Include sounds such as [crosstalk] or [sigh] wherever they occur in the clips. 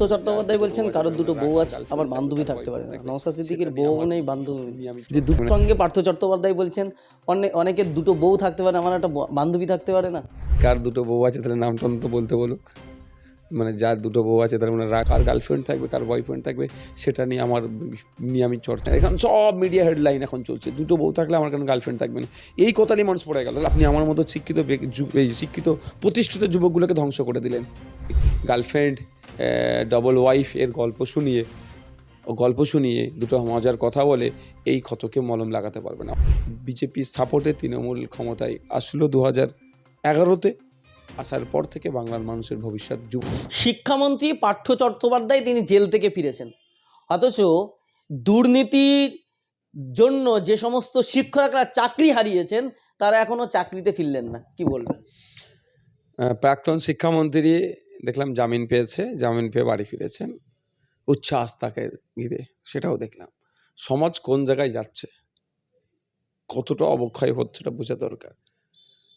পার্থ চট্টোপাধ্যায় বলছেন কারোর দুটো বউ আছে আমার বান্ধবী থাকতে পারে না। নওসাদ সিদ্দিকের বউ নেই বান্ধবী। যে দুটো সঙ্গে পার্থ চট্টোপাধ্যায় বলছেন অনেক অনেকের দুটো বউ থাকতে পারে আমার একটা বান্ধবী থাকতে পারে না। কার দুটো বউ আছে তাহলে নাম টাম তো বলতে বলুক। মানে যার দুটো বউ আছে তার মানে কার গার্লফ্রেন্ড থাকবে কার বয়ফ্রেন্ড থাকবে সেটা নিয়ে আমার নিয়ে আমি চর্চা। এখন সব মিডিয়া হেডলাইন এখন চলছে। দুটো বউ থাকলে আমার কেন গার্লফ্রেন্ড থাকবে না। এই কথা নিয়ে মানুষ পড়ে গেল। আপনি আমার মতো শিক্ষিত শিক্ষিত প্রতিষ্ঠিত যুবকগুলোকে ধ্বংস করে দিলেন। গার্লফ্রেন্ড ডবল ওয়াইফ এর গল্প শুনিয়ে ও গল্প শুনিয়ে দুটো মজার কথা বলে এই ক্ষতকে মলম লাগাতে পারবে না। বিজেপির সাপোর্টে তৃণমূল ক্ষমতায় আসলো দু হাজার এগারোতে আসার পর থেকে বাংলার মানুষের ভবিষ্যৎ যুব শিক্ষামন্ত্রী পার্থ চট্টোপাধ্যায় তিনি জেল থেকে ফিরেছেন। অথচ দুর্নীতির জন্য যে সমস্ত শিক্ষকরা চাকরি হারিয়েছেন তারা এখনও চাকরিতে ফিরলেন না। কি বলবেন? প্রাক্তন শিক্ষামন্ত্রী দেখলাম জামিন পেয়েছে, জামিন পেয়ে বাড়ি ফিরেছেন উচ্ছ্বাস তাকে ঘিরে সেটাও দেখলাম। সমাজ কোন জায়গায় যাচ্ছে? কতটা অবক্ষয় হচ্ছে এটা বোঝা দরকার।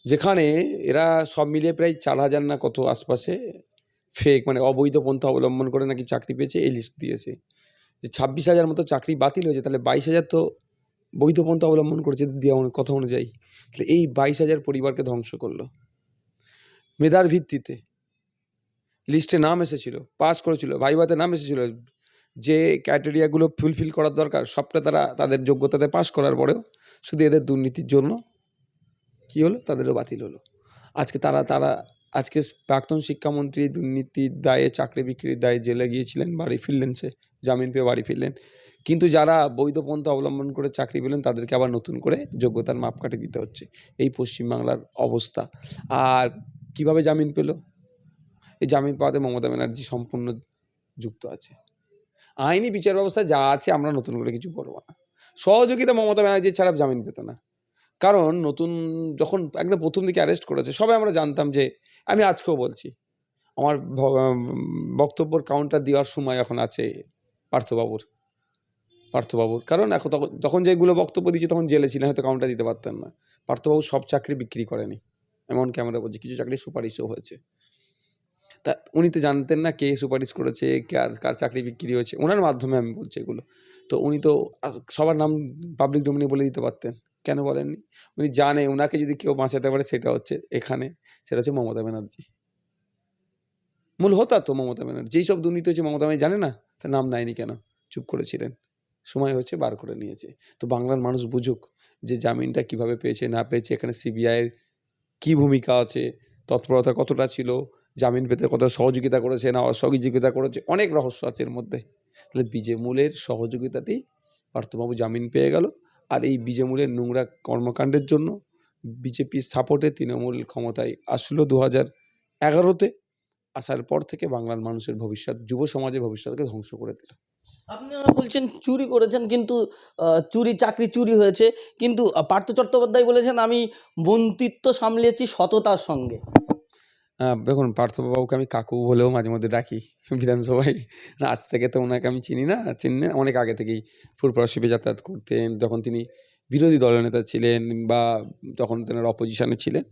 যেখানে এরা সব মিলিয়ে প্রায় চার হাজার না কত আশপাশে ফেক মানে অবৈধ পন্থা অবলম্বন করে নাকি চাকরি পেয়েছে, এই লিস্ট দিয়েছে। যে ছাব্বিশ হাজার মতো চাকরি বাতিল হয়েছে, তাহলে বাইশ হাজার তো বৈধ পন্থা অবলম্বন করেছে দেওয়া কথা অনুযায়ী। তাহলে এই বাইশ হাজার পরিবারকে ধ্বংস করল। মেধার ভিত্তিতে লিস্টে নাম এসেছিল পাস করেছিল, ভাইভাতে নাম এসেছিল, যে ক্রাইটেরিয়াগুলো ফুলফিল করার দরকার, সবটা তারা তাদের যোগ্যতাতে পাস করার পরেও শুধু এদের দুর্নীতির জন্য কী হলো? তাদেরও বাতিল হলো। আজকে তারা তারা, আজকে প্রাক্তন শিক্ষামন্ত্রী দুর্নীতির দায়ে, চাকরি বিক্রির দায়ে জেলে গিয়েছিলেন, বাড়ি ফিরলেন সে, জামিন পেয়ে বাড়ি ফিরলেন। কিন্তু যারা বৈধ পন্থা অবলম্বন করে চাকরি পেলেন, তাদেরকে আবার নতুন করে যোগ্যতার মাপকাঠি দিতে হচ্ছে। এই পশ্চিমবাংলার অবস্থা। আর কীভাবে জামিন পেল? এই জামিন পাওয়াতে মমতা ব্যানার্জি সম্পূর্ণ যুক্ত আছে। আইনি বিচার ব্যবস্থা যা আছে আমরা নতুন করে কিছু বলব না। সহযোগিতা মমতা ব্যানার্জি ছাড়া জামিন পেত না। কারণ নতুন যখন একদম প্রথম দিকে অ্যারেস্ট করেছে, সবাই আমরা জানতাম যে, আমি আজকেও বলছি, আমার বক্তব্যর কাউন্টার দেওয়ার সময় এখন আছে পার্থবাবুর পার্থবাবুর। কারণ এখন তখন তখন যেগুলো বক্তব্য দিচ্ছে তখন জেলে ছিলেন, হয়তো কাউন্টার দিতে পারতেন না। পার্থবাবু সব চাকরি বিক্রি করেনি, এমন ক্যামেরা বলছে, কিছু চাকরি সুপারিশও হয়েছে। তা উনি তো জানতেন না কে সুপারিশ করেছে, কার কার চাকরি বিক্রি হয়েছে ওনার মাধ্যমে আমি বলছি এগুলো। তো উনি তো সবার নাম পাবলিক ডোমিনে বলে দিতে পারতেন। কেন বলেননি? উনি জানে ওনাকে যদি কেউ বাঁচাতে পারে সেটা হচ্ছে এখানে, সেটা হচ্ছে মমতা ব্যানার্জি। মূল হতা তো মমতা ব্যানার্জি। যেই সব দুর্নীতি হচ্ছে মমতা ব্যানার্জি জানে না? তার নাম নেয়নি কেন? চুপ করেছিলেন সময় হচ্ছে বার করে নিয়েছে। তো বাংলার মানুষ বুঝুক যে জামিনটা কীভাবে পেয়েছে, না পেয়েছে, এখানে সিবিআইয়ের কী ভূমিকা আছে, তৎপরতা কতটা ছিল জামিন পেতে কত সহযোগিতা করেছে, না অসহযোগিতা করেছে, অনেক রহস্য আছে এর মধ্যে। তাহলে বিজেমূলের সহযোগিতাতেই পার্থবাবু জামিন পেয়ে গেল। আর এই বিজেমূলের নোংরা কর্মকাণ্ডের জন্য বিজেপির সাপোর্টে তৃণমূল ক্ষমতায় আসলো দু হাজার এগারোতে। আসার পর থেকে বাংলার মানুষের ভবিষ্যৎ, যুব সমাজের ভবিষ্যৎকে ধ্বংস করে দিল। আপনারা বলছেন চুরি করেছেন, কিন্তু চুরি, চাকরি চুরি হয়েছে। কিন্তু পার্থ চট্টোপাধ্যায় বলেছেন, আমি মন্ত্রিত্ব সামলেছি সততার সঙ্গে। দেখুন, পার্থবাবুকে আমি কাকু বলেও মাঝে মধ্যে ডাকি [laughs] বিধানসভায়। আজ থেকে তো ওনাকে আমি চিনি না চিনি অনেক আগে থেকেই ফুরপুরা শিবে যাতায়াত করতেন। যখন তিনি বিরোধী দলনেতা ছিলেন বা যখন তেনার অপোজিশনে ছিলেন,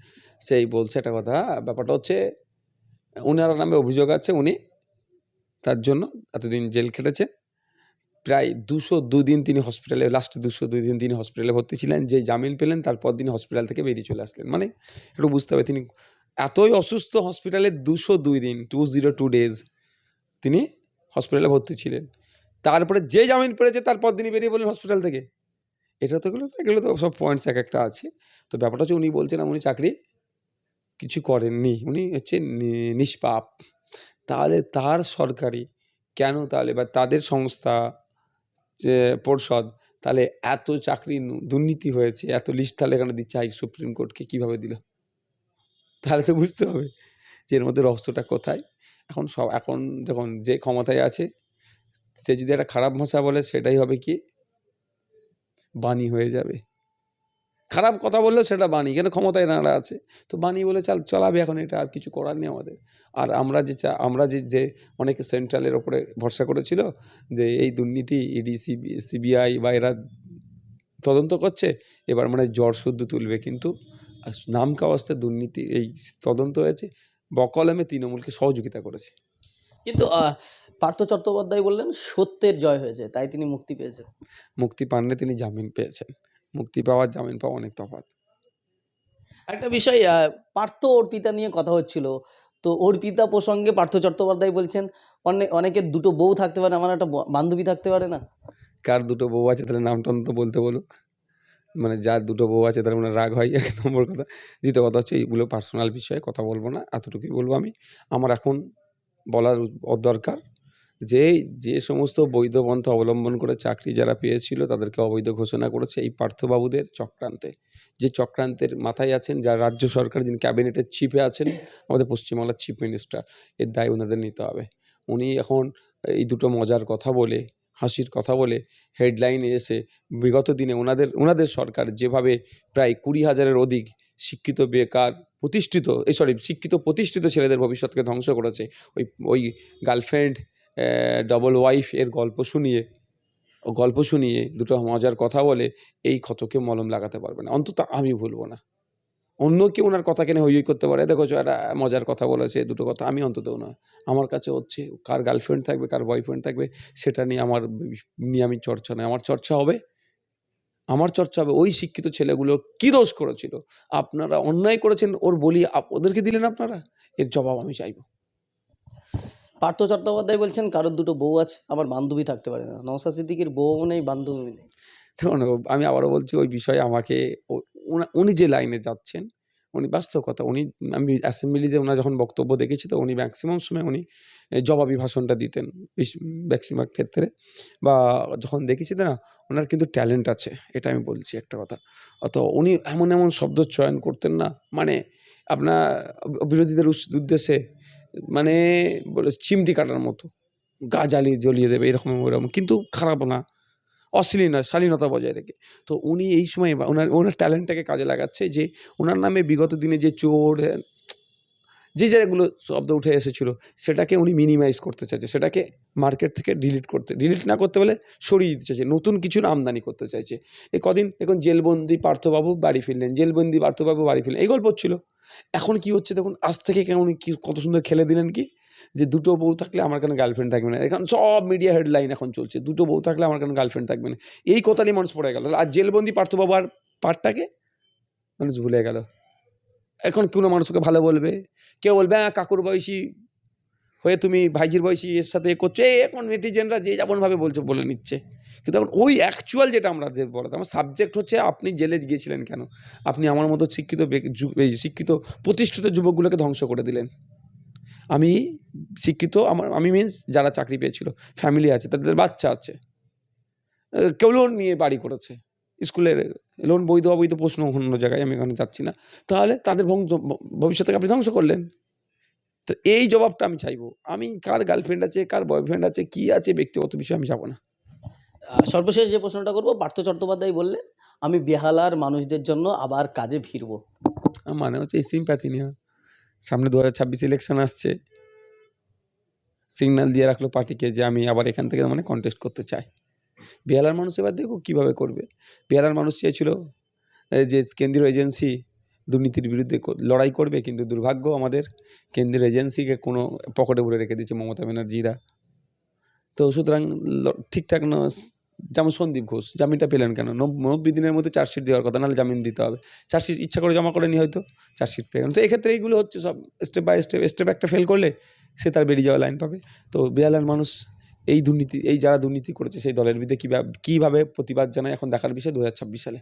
সেই বলছে একটা কথা, ব্যাপারটা হচ্ছে ওনার নামে অভিযোগ আছে উনি তার জন্য এতদিন জেল খেটেছে প্রায় দুশো দুদিন তিনি হসপিটালে লাস্ট দুশো দুই দিন তিনি হসপিটালে ভর্তি ছিলেন। যে জামিন পেলেন, তারপর দিন হসপিটাল থেকে বেরিয়ে চলে আসলেন। মানে একটু বুঝতে হবে, তিনি এতই অসুস্থ হসপিটালে দুশো দুই দিন টু জিরো টু ডেজ তিনি হসপিটালে ভর্তি ছিলেন। তারপরে যে জামিন পেয়েছে তারপর দিনই বেরিয়ে বললেন হসপিটাল থেকে। এটা তো এগুলো তো এগুলো তো সব পয়েন্টস এক একটা আছে। তো ব্যাপারটা হচ্ছে উনি বলছেন, উনি চাকরি কিছু করেননি, উনি হচ্ছে নিষ্পাপ। তাহলে তার সরকারি কেন তাহলে বা তাদের সংস্থা যে পর্ষদ, তাহলে এত চাকরি দুর্নীতি হয়েছে, এত লিস্ট তাহলে এখানে দিচ্ছে হাই সুপ্রিম কোর্টকে, কীভাবে দিল? তাহলে তো বুঝতে হবে যে এর মধ্যে রহস্যটা কোথায়। এখন সব, এখন যখন যে ক্ষমতায় আছে, সে যদি একটা খারাপ ভাষা বলে, সেটাই হবে কি? বাণী হয়ে যাবে। খারাপ কথা বললেও সেটা বাণী, কেন ক্ষমতায় নাড়া আছে? তো বাণী বলে চাল, চালাবে এখন এটা, আর কিছু করার নেই আমাদের। আর আমরা যে চা, আমরা যে যে অনেকে সেন্ট্রালের ওপরে ভরসা করেছিল যে এই দুর্নীতি, ইডি সিবিআই বা এরা তদন্ত করছে, এবার মানে জ্বর শুদ্ধ তুলবে। কিন্তু নাম কাওয়াস্তে দুর্নীতি এই তদন্ত হয়েছে। বকলমে তৃণমূলকে সহযোগিতা করেছে। কিন্তু পার্থ চট্টোপাধ্যায় বললেন সত্যের জয় হয়েছে তাই তিনি মুক্তি পেয়েছেন। মুক্তি পাননি তিনি জামিন পেয়েছেন। মুক্তি পাওয়ার জামিন পাওয়া অনেক তফাৎ। একটা বিষয় পার্থ অর্পিতা নিয়ে কথা হচ্ছিল। তো অর্পিতা প্রসঙ্গে পার্থ চট্টোপাধ্যায় বলছেন অনেক অনেকের দুটো বউ থাকতে পারে আমার একটা বান্ধবী থাকতে পারে না? কার দুটো বউ আছে তাহলে নামটা অন্তত বলতে বলুক। মানে যার দুটো বউ আছে তার মানে রাগ হয় [laughs] এক নম্বর কথা। দ্বিতীয় কথা হচ্ছে এইগুলো পার্সোনাল বিষয়ে কথা বলব না, এতটুকুই বলব আমি। আমার এখন বলার দরকার যে যে সমস্ত বৈধ পন্থা অবলম্বন করে চাকরি যারা পেয়েছিল তাদেরকে অবৈধ ঘোষণা করেছে এই পার্থবাবুদের চক্রান্তে। যে চক্রান্তের মাথায় আছেন, যারা রাজ্য সরকার যিনি ক্যাবিনেটের চিফে আছেন, আমাদের পশ্চিমবাংলার চিফ মিনিস্টার এর দায় ওনাদের নিতে হবে। উনি এখন এই দুটো মজার কথা বলে হাসির কথা বলে হেডলাইনে এসে বিগত দিনে ওনাদের ওনাদের সরকার যেভাবে প্রায় কুড়ি হাজারের অধিক শিক্ষিত, বেকার, প্রতিষ্ঠিত, এই সরি শিক্ষিত, প্রতিষ্ঠিত ছেলেদের ভবিষ্যৎকে ধ্বংস করেছে, ওই ওই গার্লফ্রেন্ড ডবল ওয়াইফ এর গল্প শুনিয়ে, ও গল্প শুনিয়ে দুটো মজার কথা বলে এই ক্ষতকে মলম লাগাতে পারবে না। অন্তত আমি ভুলবো না। অন্য কেউ ওনার কথা কেন হই করতে পারে। দেখো একটা মজার কথা বলেছে দুটো কথা আমি অন্তত না। আমার কাছে হচ্ছে কার গার্লফ্রেন্ড থাকবে কার বয়ফ্রেন্ড থাকবে সেটা নিয়ে আমার নিয়ে আমি চর্চা নয়। আমার চর্চা হবে আমার চর্চা হবে ওই শিক্ষিত ছেলেগুলো কি দোষ করেছিল? আপনারা অন্যায় করেছেন ওর বলি ওদেরকে দিলেন আপনারা? এর জবাব আমি চাইব। পার্থ চট্টোপাধ্যায় বলছেন কারোর দুটো বউ আছে আমার বান্ধবী থাকতে পারে না। নওসাদ সিদ্দিকির বউ নেই বান্ধবী নেই। দেখুন আমি আবারও বলছি ওই বিষয়ে আমাকে ও- উনা- যে লাইনে যাচ্ছেন, উনি, বাস্তব কথা, উনি, আমি অ্যাসেম্বলিতে ওনার যখন বক্তব্য দেখেছি, তো উনি ম্যাক্সিমাম সময় উনি জবাবি ভাষণটা দিতেন ম্যাক্সিমাম ক্ষেত্রে। বা যখন দেখেছি না ওনার কিন্তু ট্যালেন্ট আছে, এটা আমি বলছি একটা কথা। অত উনি এমন এমন শব্দ চয়ন করতেন না মানে আপনার বিরোধীদের উদ্দেশ্যে মানে বলে, চিমটি কাটার মতো, গা জ্বালিয়ে, জ্বলিয়ে দেবে, এরকম, ওরকম, কিন্তু খারাপ না। অশ্লীল নয়, শালীনতা বজায় রেখে। তো উনি এই সময় ওনার ওনার ট্যালেন্টটাকে কাজে লাগাচ্ছে যে ওনার নামে বিগত দিনে যে চোর, যে জায়গাগুলো শব্দ উঠে এসেছিল, সেটাকে উনি মিনিমাইজ করতে চাইছে, সেটাকে মার্কেট থেকে ডিলিট করতে ডিলিট না করতে বলে সরিয়ে দিতে চাইছে, নতুন কিছুর আমদানি করতে চাইছে। এ কদিন দেখুন জেলবন্দি পার্থবাবু বাড়ি ফিরলেন, জেলবন্দি পার্থবাবু বাড়ি ফিরলেন, এই গল্প ছিল এখন কি হচ্ছে দেখুন, আজ থেকে কেমন কি, কত সুন্দর খেলে দিলেন কি? যে দুটো বউ থাকলে আমার কেন গার্লফ্রেন্ড থাকবে না? এখন সব মিডিয়া হেডলাইন এখন চলছে। দুটো বউ থাকলে আমার কেন গার্লফ্রেন্ড থাকবে না? এই কথা নিয়ে মানুষ পড়ে গেল। আর জেলবন্দি পার্থবাবু আর পার্টটাকে মানুষ ভুলে গেল। এখন কোনো মানুষকে ভালো বলবে? কেউ বলবে হ্যাঁ কাকুর বয়সী হয়ে তুমি ভাইজির বয়সী এর সাথে এ করছ। এই এখন নেটিজেনরা যে যেমনভাবে বলছে, বলে নিচ্ছে। কিন্তু এখন ওই অ্যাকচুয়াল যেটা আমরা বলাতে আমার সাবজেক্ট হচ্ছে আপনি জেলে গিয়েছিলেন কেন? আপনি আমার মতো শিক্ষিত শিক্ষিত প্রতিষ্ঠিত যুবকগুলোকে ধ্বংস করে দিলেন। আমি শিক্ষিত আমার আমি মিন্স যারা চাকরি পেয়েছিল ফ্যামিলি আছে তাদের বাচ্চা আছে। কেউ লোন নিয়ে বাড়ি করেছে। স্কুলের লোন বৈধ অবৈধ প্রশ্ন অন্য জায়গায় আমি এখানে যাচ্ছি না। তাহলে তাদের ভবিষ্যৎকে আপনি ধ্বংস করলেন। তো এই জবাবটা আমি চাইব। আমি কার গার্লফ্রেন্ড আছে কার বয়ফ্রেন্ড আছে কি আছে ব্যক্তিগত বিষয়ে আমি যাব না। সর্বশেষ যে প্রশ্নটা করব পার্থ চট্টোপাধ্যায় বললেন আমি বেহালার মানুষদের জন্য আবার কাজে ফিরবো। আমার মানে হচ্ছে এই সিম্প্যাথি নিয়ে। সামনে দু হাজার ছাব্বিশ ইলেকশন আসছে সিগন্যাল দিয়ে রাখল পার্টিকে যে আমি আবার এখান থেকে মানে কন্টেস্ট করতে চাই। বেহালার মানুষ এবার দেখো কীভাবে করবে। বেহালার মানুষ চেয়েছিল যে কেন্দ্রীয় এজেন্সি দুর্নীতির বিরুদ্ধে লড়াই করবে, কিন্তু দুর্ভাগ্য আমাদের কেন্দ্রীয় এজেন্সিকে কোনো পকেটে ভরে রেখে দিচ্ছে মমতা ব্যানার্জিরা। তো সুতরাং ঠিকঠাক যেমন সন্দীপ ঘোষ জামিনটা পেলেন কেন? নব- নব্বই দিনের মধ্যে চার্জশিট দেওয়ার কথা, নাহলে জামিন দিতে হবে। চার্জশিট ইচ্ছা করে জমা করেনি হয়তো, চার্জশিট পেয়ে তো এক্ষেত্রে এইগুলো হচ্ছে সব স্টেপ বাই স্টেপ স্টেপ একটা ফেল করলে সে তার বেরিয়ে যাওয়া লাইন পাবে। তো বেহালার মানুষ এই দুর্নীতি, এই যারা দুর্নীতি করেছে সেই দলের বিরুদ্ধে কীভাবে কীভাবে প্রতিবাদ জানায় এখন দেখার বিষয় দু হাজার ছাব্বিশ সালে।